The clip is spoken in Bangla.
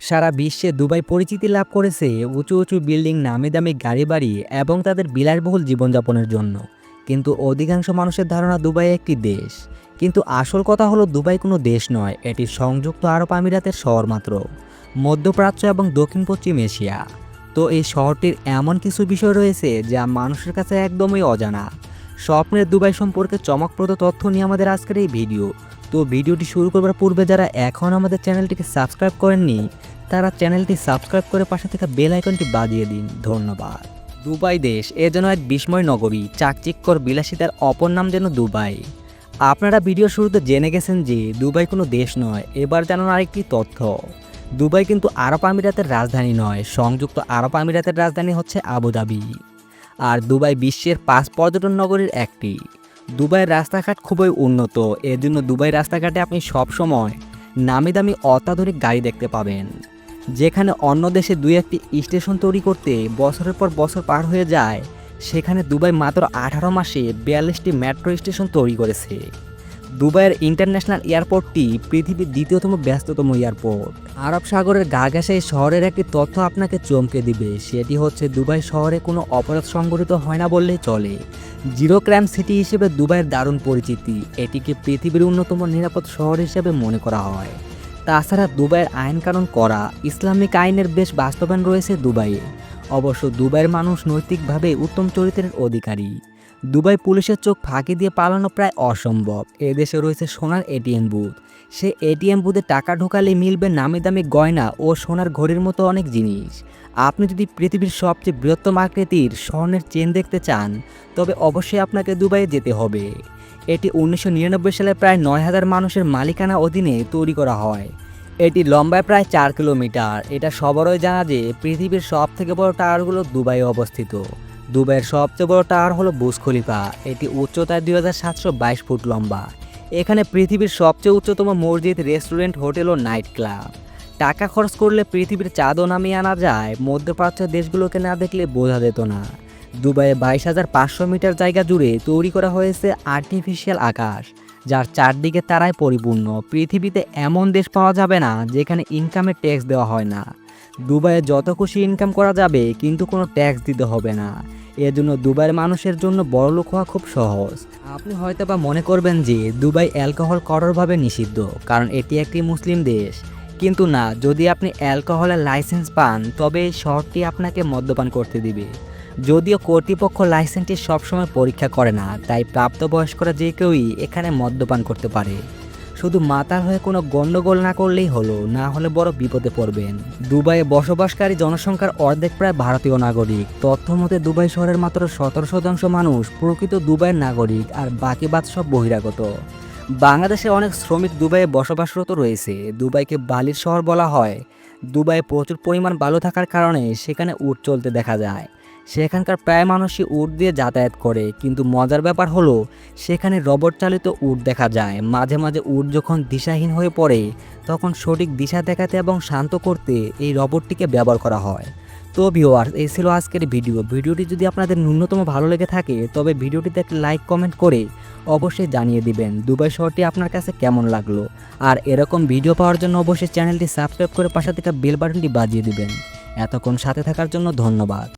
সারা বিশ্বে দুবাই পরিচিতি লাভ করেছে উঁচু উঁচু বিল্ডিং, নামি দামি গাড়ি বাড়ি এবং তাদের বিলাসবহুল জীবনযাপনের জন্য। কিন্তু অধিকাংশ মানুষের ধারণা দুবাই একটি দেশ। কিন্তু আসল কথা হলো দুবাই কোনো দেশ নয়, এটি সংযুক্ত আরব আমিরাতের শহর মাত্র, মধ্যপ্রাচ্য এবং দক্ষিণ পশ্চিম এশিয়া। তো এই শহরটির এমন কিছু বিষয় রয়েছে যা মানুষের কাছে একদমই অজানা। স্বপ্নের দুবাই সম্পর্কে চমকপ্রদ তথ্য নিয়ে আমাদের আজকের এই ভিডিও। তো ভিডিওটি শুরু করবার পূর্বে যারা এখন আমাদের চ্যানেলটিকে সাবস্ক্রাইব করেননি তারা চ্যানেলটি সাবস্ক্রাইব করে পাশে থাকা বেল আইকনটি বাজিয়ে দিন। ধন্যবাদ। দুবাই দেশ, এ যেন এক বিস্ময় নগরী চাকচিক্কর বিলাসিতার অপর নাম যেন দুবাই। আপনারা ভিডিও শুরুতে জেনে গেছেন যে, দুবাই কোনো দেশ নয়, এবার জানুন আরেকটি তথ্য। দুবাই কিন্তু আরব আমিরাতের রাজধানী নয়, সংযুক্ত আরব আমিরাতের রাজধানী হচ্ছে আবুধাবি আর দুবাই বিশ্বের পাঁচ পর্যটন নগরীর একটি। দুবাইয়ের রাস্তাঘাট খুবই উন্নত এর জন্য দুবাই রাস্তাঘাটে আপনি সবসময় নামি দামি অত্যাধুনিক গাড়ি দেখতে পাবেন। যেখানে অন্য দেশে দুই একটি স্টেশন তৈরি করতে বছরের পর বছর পার হয়ে যায়, সেখানে দুবাই মাত্র আঠারো মাসে বিয়াল্লিশটি মেট্রো স্টেশন তৈরি করেছে। দুবাইয়ের ইন্টারন্যাশনাল এয়ারপোর্টটি পৃথিবীর দ্বিতীয়তম ব্যস্ততম এয়ারপোর্ট। আরব সাগরের গা শহরের একটি তথ্য আপনাকে চমকে দিবে, সেটি হচ্ছে দুবাই শহরে কোনো অপরাধ সংঘটিত হয় না বললেই চলে। জিরো ক্রাইম সিটি হিসেবে দুবাইয়ের দারুণ পরিচিতি, এটিকে পৃথিবীর অন্যতম নিরাপদ শহর হিসেবে মনে করা হয়। তাছাড়া দুবাইয়ের আইন কানুন করা, ইসলামিক আইনের বেশ বাস্তবায়ন রয়েছে দুবাইয়ে। অবশ্য দুবাইয়ের মানুষ নৈতিকভাবে উত্তম চরিত্রের অধিকারী। দুবাই পুলিশের চোখ ফাঁকি দিয়ে পালানো প্রায় অসম্ভব। এদেশে রয়েছে সোনার এটিএম বুথ। সে এটিএম বুথে টাকা ঢোকালে মিলবে নামি দামি গয়না ও সোনার ঘড়ির মতো অনেক জিনিস। আপনি যদি পৃথিবীর সবচেয়ে বৃহত্তম আকৃতির স্বর্ণের চেন দেখতে চান, তবে অবশ্যই আপনাকে দুবাইয়ে যেতে হবে। এটি উনিশশো নিরানব্বই সালে প্রায় নয় হাজার মানুষের মালিকানা অধীনে তৈরি করা হয়। এটি লম্বায় প্রায় চার কিলোমিটার। এটা সবারই জানা যে পৃথিবীর সব থেকে বড় টাওয়ারগুলো দুবাইয়ে অবস্থিত। দুবাইয়ের সবচেয়ে বড় টাওয়ার হলো বুজ খলিফা। এটি উচ্চতায় দুই হাজার সাতশো বাইশ ফুট লম্বা। এখানে পৃথিবীর সবচেয়ে উচ্চতম মসজিদ, রেস্টুরেন্ট, হোটেল ও নাইট ক্লাব। টাকা খরচ করলে পৃথিবীর চাঁদও নামিয়ে আনা যায়। মধ্যপ্রাচ্যের দেশগুলোকে না দেখলে বোঝা যেত না। দুবাইয়ে বাইশ হাজার পাঁচশো মিটার জায়গা জুড়ে তৈরি করা হয়েছে আর্টিফিশিয়াল আকাশ, যার চারদিকে তারাই পরিপূর্ণ। পৃথিবীতে এমন দেশ পাওয়া যাবে না যেখানে ইনকামের ট্যাক্স দেওয়া হয় না। দুবাইয়ে যত খুশি ইনকাম করা যাবে, কিন্তু কোনো ট্যাক্স দিতে হবে না। এর জন্য দুবাইয়ের মানুষের জন্য বড়লোক হওয়া খুব সহজ। আপনি হয়তো বা মনে করবেন যে, দুবাই অ্যালকোহল কঠোরভাবে নিষিদ্ধ, কারণ এটি একটি মুসলিম দেশ। কিন্তু না, যদি আপনি অ্যালকোহলের লাইসেন্স পান, তবে এই শহরটি আপনাকে মদ্যপান করতে দিবে। যদিও কর্তৃপক্ষ লাইসেন্সটি সবসময় পরীক্ষা করে না, তাই প্রাপ্তবয়স্করা যে কেউই এখানে মদ্যপান করতে পারে। শুধু মাতাল হয়ে কোনো গণ্ডগোল না করলেই হলো, না হলে বড় বিপদে পড়বেন। দুবাইয়ে বসবাসকারী জনসংখ্যার অর্ধেক প্রায় ভারতীয় নাগরিক। তথ্য মতে, দুবাই শহরের মাত্র সতেরো শতাংশ মানুষ প্রকৃত দুবাইয়ের নাগরিক আর বাকি বাদ সব বহিরাগত। বাংলাদেশে অনেক শ্রমিক দুবাইয়ে বসবাসরত রয়েছে। দুবাইকে বালির শহর বলা হয়। দুবাইয়ে প্রচুর পরিমাণ বালু থাকার কারণে সেখানে উট চলতে দেখা যায়। সেখানকার প্রায় মানুষই উট দিয়ে যাতায়াত করে, কিন্তু মজার ব্যাপার হলো, সেখানে রবট চালিত উট দেখা যায়। মাঝে মাঝে উট যখন দিশাহীন হয়ে পড়ে, তখন সঠিক দিশা দেখাতে এবং শান্ত করতে এই রবটটিকে ব্যবহার করা হয়। তো ভিওয়ার্স এই ছিল আজকের ভিডিও। ভিডিওটি যদি আপনাদের ন্যূনতম ভালো লেগে থাকে, তবে ভিডিওটিতে একটা লাইক কমেন্ট করে অবশ্যই জানিয়ে দিবেন দুবাই শহরটি আপনার কাছে কেমন লাগল। আর এরকম ভিডিও পাওয়ার জন্য অবশ্যই চ্যানেলটি সাবস্ক্রাইব করে পাশে থেকে বেল বাটনটি বাজিয়ে দিবেন। এতক্ষণ সাথে থাকার জন্য ধন্যবাদ।